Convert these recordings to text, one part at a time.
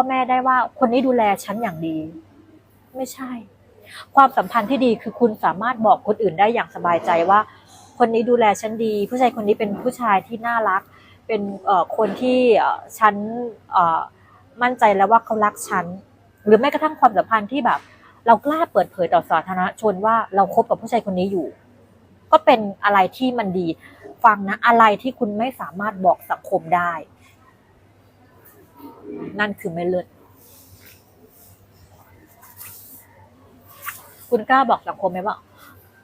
พ่อแม่ได้ว่าคนนี้ดูแลฉันอย่างดี ไม่ใช่ ความสัมพันธ์ที่ดีคือคุณสามารถบอกคนอื่นได้อย่างสบายใจว่า คนนี้ดูแลฉันดี ผู้ชายคนนี้เป็นผู้ชายที่น่ารัก เป็นคนที่ฉันมั่นใจแล้วว่าเขารักฉันหรือแม้กระทั่งความสัมพันธ์ที่แบบ เรากล้าเปิดเผยต่อสาธารณชนว่าเราคบกับผู้ชายคนนี้อยู่ ก็เป็นอะไรที่มันดี ฟังนะอะไรที่คุณไม่สามารถบอกสังคมได้ นั่นคือไม่เลิศคุณกล้าบอกสังคมไหมว่า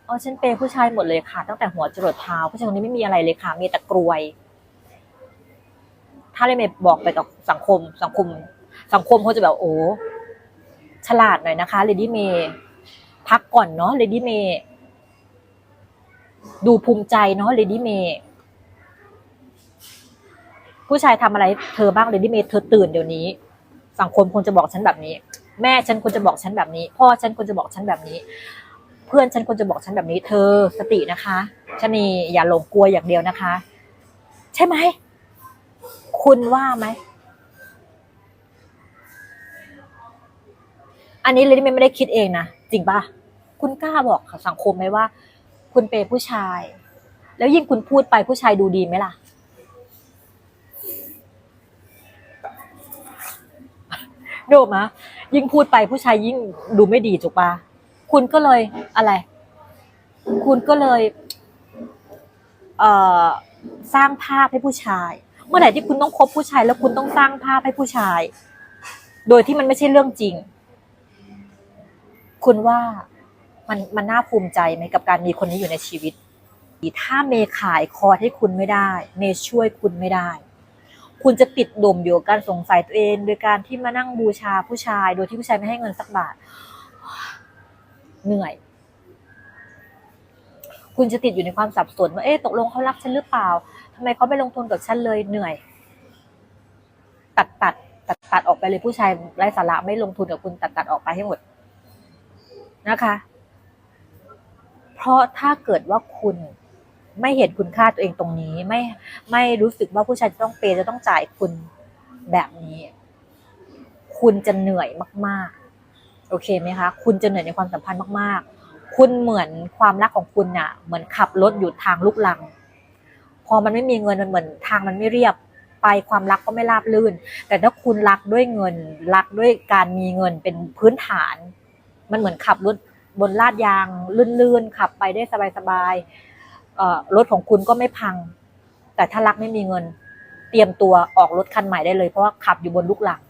อ๋อฉันเปย์ผู้ชายหมดเลยค่ะ ตั้งแต่หัวจรดเท้าผู้ชายคนนี้ไม่มีอะไรเลยค่ะ มีแต่กรวย ถ้าเลยเมย์บอกไปกับสังคม สังคม สังคมเขาจะแบบโอ้ฉลาดหน่อยนะคะเลดี้เมย์พักก่อนเนาะเลดี้เมย์ดูภูมิใจเนาะเลดี้เมย์ ผู้ชายทำอะไรเธอบ้างเลยดี้เมย์เธอตื่นเดี๋ยวนี้ สังคมควรจะบอกฉันแบบนี้ แม่ฉันควรจะบอกฉันแบบนี้ พ่อฉันควรจะบอกฉันแบบนี้ เพื่อนฉันควรจะบอกฉันแบบนี้ เธอสตินะคะชนีอย่าหลงกลัวอย่างเดียวนะคะ ใช่ไหมคุณว่าไหมอันนี้เลยไม่ได้คิดเองนะจริงปะคุณกล้าบอกสังคมไหมว่า คุณเปย์ผู้ชาย แล้วยิ่งคุณพูดไปผู้ชายดูดีไหมล่ะ ดูมะยิ่งพูดไปผู้ชายยิ่งดูไม่ดีจุกปะคุณก็เลยอะไร คุณก็เลย เอ่อสร้างภาพให้ผู้ชาย เมื่อไหร่ที่คุณต้องคบผู้ชาย แล้วคุณต้องสร้างภาพให้ผู้ชาย โดยที่มันไม่ใช่เรื่องจริง คุณว่ามันมันน่าภูมิใจไหมกับการมีคนนี้อยู่ในชีวิต ถ้าเมย์ขายคอร์สให้คุณไม่ได้ เมย์ช่วยคุณไม่ได้ คุณจะติดดมอยู่การสงสัยตัวเอง โดยการที่มานั่งบูชาผู้ชาย โดยที่ผู้ชายไม่ให้เงินสักบาท เหนื่อย คุณจะติดอยู่ในความสับสนว่าเอ๊ะตกลงเขารักฉันหรือเปล่าทำไมเขาไม่ลงทุนกับฉันเลยเหนื่อย ตัดตัดตัดตัดออกไปเลยผู้ชายไร้สาระไม่ลงทุนกับคุณตัดตัดออกไปให้หมดนะคะ เพราะถ้าเกิดว่าคุณ ไม่เห็นคุณค่าตัวเองตรงนี้ ไม่ไม่รู้สึกว่าผู้ชายจะต้องเปย์จะต้องจ่ายคุณแบบนี้ คุณจะเหนื่อยมาก ๆ โอเคไหมคะ คุณจะเหนื่อยในความสัมพันธ์มาก ๆ คุณเหมือนความรักของคุณน่ะ เหมือนขับรถอยู่ทางลูกลัง พอมันไม่มีเงินมันเหมือนทางมันไม่เรียบไปความรักก็ไม่ราบรื่น แต่ถ้าคุณรักด้วยเงิน รักด้วยการมีเงินเป็นพื้นฐาน มันเหมือนขับรถบนลาดยางลื่นๆขับไปได้สบายๆ รถของคุณก็ไม่พัง แต่ถ้ารักไม่มีเงิน เตรียมตัวออกรถคันใหม่ได้เลยเพราะว่าขับอยู่บนลูกหลัง